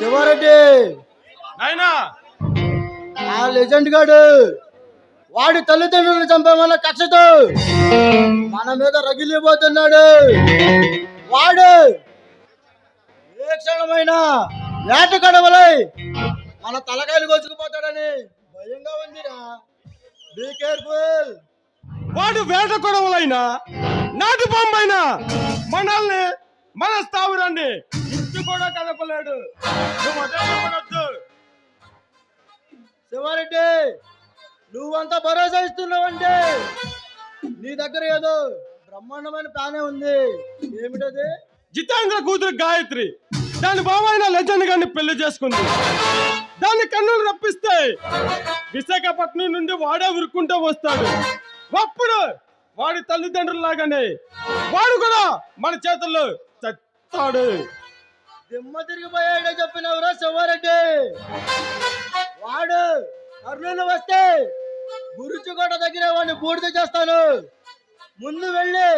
శివారెడ్డి. నాయనా. ఆ లెజెండ్ గాడు. వాడి తల్లిదండ్రులను చంపేమన్న కక్షతో మన మీద రగిలిపోతున్నాడు. వాడు ఏ క్షణమైనా వేట కడవలై మన తలకాయలు కోసుకుపోతాడని భయంగా ఉందిరా. బీ కేర్ఫుల్ వాడు వేట కొడవలైనా నాటు బొమ్మైనా మనల్ని మన స్థావరాన్ని ఇంటి కూడా కదపలేడు. శివారెడ్డి నువ్వంతా భరోసా ఇస్తున్నావంటే? నీ దగ్గర ఏదో బ్రహ్మాండమైన ప్లానే ఉంది. ఏమిటది? జితేంద్ర కూతురు గాయత్రి దాని బావైన లెజెండ్ గారిని పెళ్ళి చేసుకుంది. దాని కన్నులు రప్పిస్తే విశాఖపట్నం నుండి వాడే ఉరుక్కుంటూ వస్తాడు. అప్పుడు వాడి తల్లిదండ్రులు లాగానే వాడు కూడా మన చేతుల్లో చస్తాడు దిమ్మ తిరిగిపోయాడే చెప్పినవరా శివారెడ్డి వాడు కర్నూలు వస్తే గురుచుకోట దగ్గర వాడిని బూడిద చేస్తాను. ముందు వెళ్ళి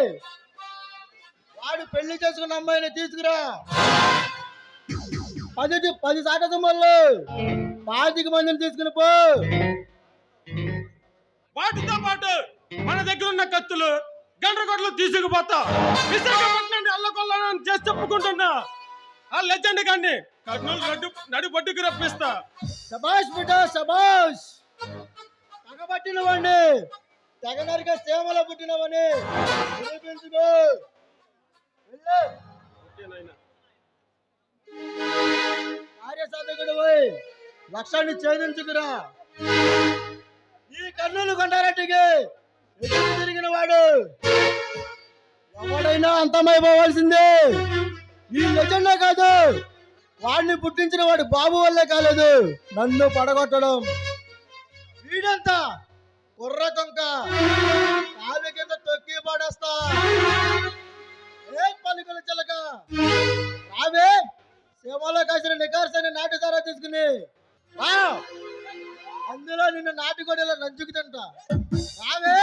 వాడు పెళ్ళి చేసుకున్న అమ్మాయిని తీసుకురా. పది పది శాఖ సొమ్మలు పాతిక మందిని తీసుకుని పో. వాటితో పాటు మన దగ్గర ఉన్న కత్తులు గండ్రగొడ్లు తీసుకుపోతా. విశాఖపట్నం అల్లకొల్లని చేసి చెప్పుకుంటున్నా. ఆ లెజెండ్ కర్నూలు నడు నడు పట్టుకు రప్పిస్తా. సబాష్ బిడ్డ సబాష్ పగబట్టిన వాడిని సేమల పుట్టినవని నిరూపించుకో వెళ్ళు. కార్యసాధకుడు లక్ష్యాన్ని ఛేదించుకురా. ఈ కర్నూలు కొండారెడ్డికి ఎదురు తిరిగిన వాడు ఎవడైనా అంతమైపోవాల్సిందే. ఈ ఎజెండా కాదు. వాడిని పుట్టించిన వాడు బాబు వల్లే కాలేదు. నన్ను పడగొట్టడం. వీడంతా కుర్ర కొంక. కాలు కింద తొక్కి పడేస్తా. ఏ పలుకుల చిలక? రావే. సేవలో కాసిన నికార్సని నాటి సారా తీసుకుని అందులో నిన్ను నాటుకోడిలో నంచుకు తింటా. రావే.